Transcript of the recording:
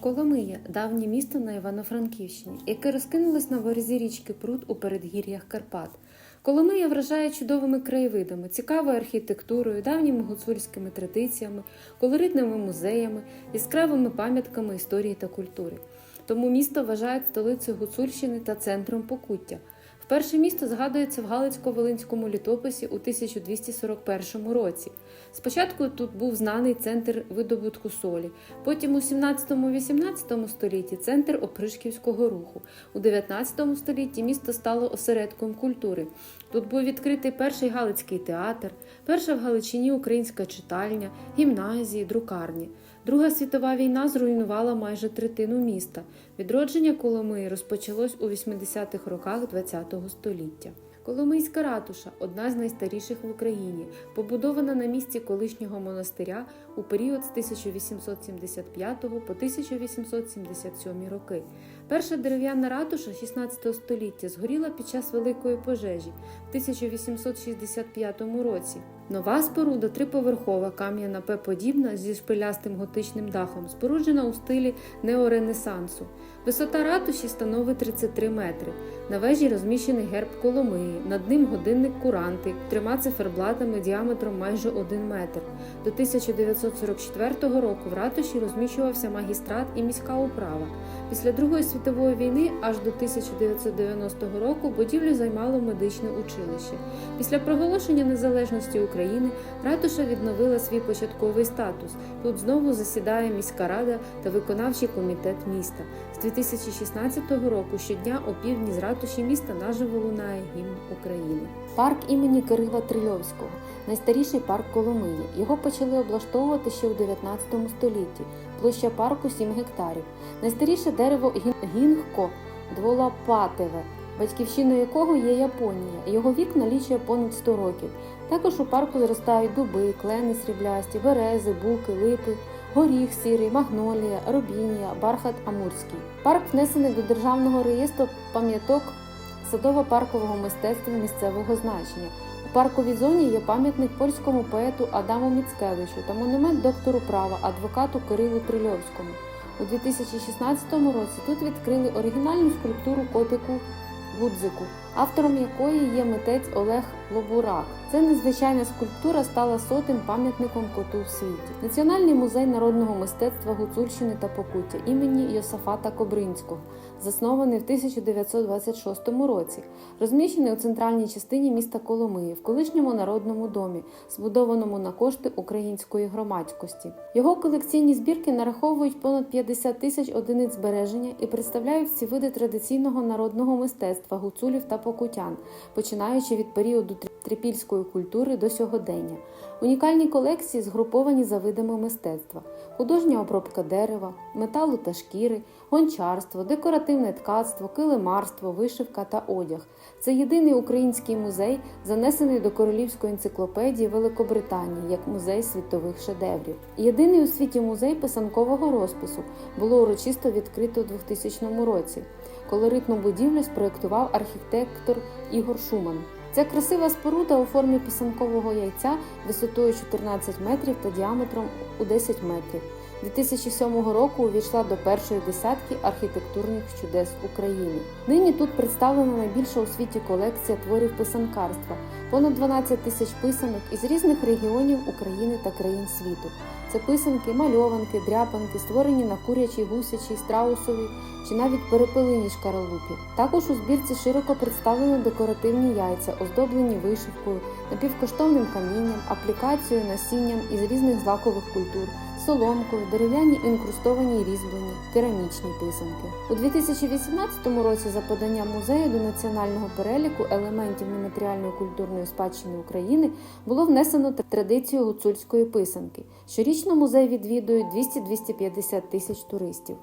Коломия давнє місто на Івано-Франківщині, яке розкинулось на березі річки Прут у передгір'ях Карпат. Коломия вражає чудовими краєвидами, цікавою архітектурою, давніми гуцульськими традиціями, колоритними музеями, яскравими пам'ятками історії та культури. Тому місто вважають столицею Гуцульщини та центром Покуття. Вперше місто згадується в Галицько-Волинському літописі у 1241 році. Спочатку тут був знаний центр видобутку солі, потім у 17-18 столітті центр опришківського руху. У 19 столітті місто стало осередком культури. Тут був відкритий перший Галицький театр, перша в Галичині українська читальня, гімназії, друкарні. Друга світова війна зруйнувала майже третину міста. Відродження Коломиї розпочалось у 80-х роках ХХ століття. Коломийська ратуша одна з найстаріших в Україні, побудована на місці колишнього монастиря у період з 1875 по 1877 роки. Перша дерев'яна ратуша 16 століття згоріла під час Великої пожежі в 1865 році. Нова споруда триповерхова кам'яна П-подібна зі шпилястим готичним дахом, споруджена у стилі неоренесансу. Висота ратуші становить 33 метри. На вежі розміщений герб Коломиї, над ним годинник куранти трьома циферблатами діаметром майже 1 метр. До 1944 року в ратуші розміщувався магістрат і міська управа. Після Другої світової війни аж до 1990 року будівлю займало медичне училище. Після проголошення незалежності України ратуша відновила свій початковий статус. Тут знову засідає міська рада та виконавчий комітет міста. З 2016 року щодня о з ратуші міста наживо лунає гімн України. Парк імені Кирила Трильовського найстаріший парк Коломиї. Його почали облаштовувати ще у 19 столітті. Площа парку 7 гектарів. Найстаріше дерево гін- гінгко дволопатеве, батьківщиною якого є Японія. Його вік налічує понад 100 років. Також у парку зростають дуби, клени сріблясті, берези, буки, липи, горіх сірий, магнолія, робінія, бархат амурський. Парк внесений до державного реєстру пам'яток садово-паркового мистецтва місцевого значення. У парковій зоні є пам'ятник польському поету Адаму Міцкевичу та монумент доктору права адвокату Кирилу Трильовському. У 2016 році тут відкрили оригінальну скульптуру котику Гудзику, автором якої є митець Олег Лобурак. Ця незвичайна скульптура стала сотим пам'ятником коту в світі. Національний музей народного мистецтва Гуцульщини та Покуття імені Йосафата Кобринського, заснований в 1926 році, розміщений у центральній частині міста Коломиї в колишньому народному домі, збудованому на кошти української громадськості. Його колекційні збірки нараховують понад 50 тисяч одиниць збереження і представляють всі види традиційного народного мистецтва гуцулів та покутян, починаючи від періоду трипільської культури до сьогодення. Унікальні колекції згруповані за видами мистецтва: художня обробка дерева, металу та шкіри, гончарство, декоративне ткацтво, килимарство, вишивка та одяг. Це єдиний український музей, занесений до Королівської енциклопедії Великобританії як музей світових шедеврів. Єдиний у світі музей писанкового розпису було урочисто відкрито у 2000 році. Колоритну будівлю спроєктував архітектор Ігор Шуман. Ця красива споруда у формі писанкового яйця висотою 14 метрів та діаметром у 10 метрів. 2007 року увійшла до першої десятки архітектурних чудес України. Нині тут представлена найбільша у світі колекція творів писанкарства, понад 12 тисяч писанок із різних регіонів України та країн світу. Це писанки, мальованки, дряпанки, створені на курячій, гусячій, страусовій чи навіть перепилині шкаралупі. Також у збірці широко представлені декоративні яйця, оздоблені вишивкою, напівкоштовним камінням, аплікацією, насінням із різних злакових культур, соломкою, дерев'яні інкрустовані і різьблені, керамічні писанки. У 2018 році за поданням музею до національного переліку елементів нематеріальної культурної спадщини України було внесено традицію гуцульської писанки. Щорічно музей відвідують 200-250 тисяч туристів.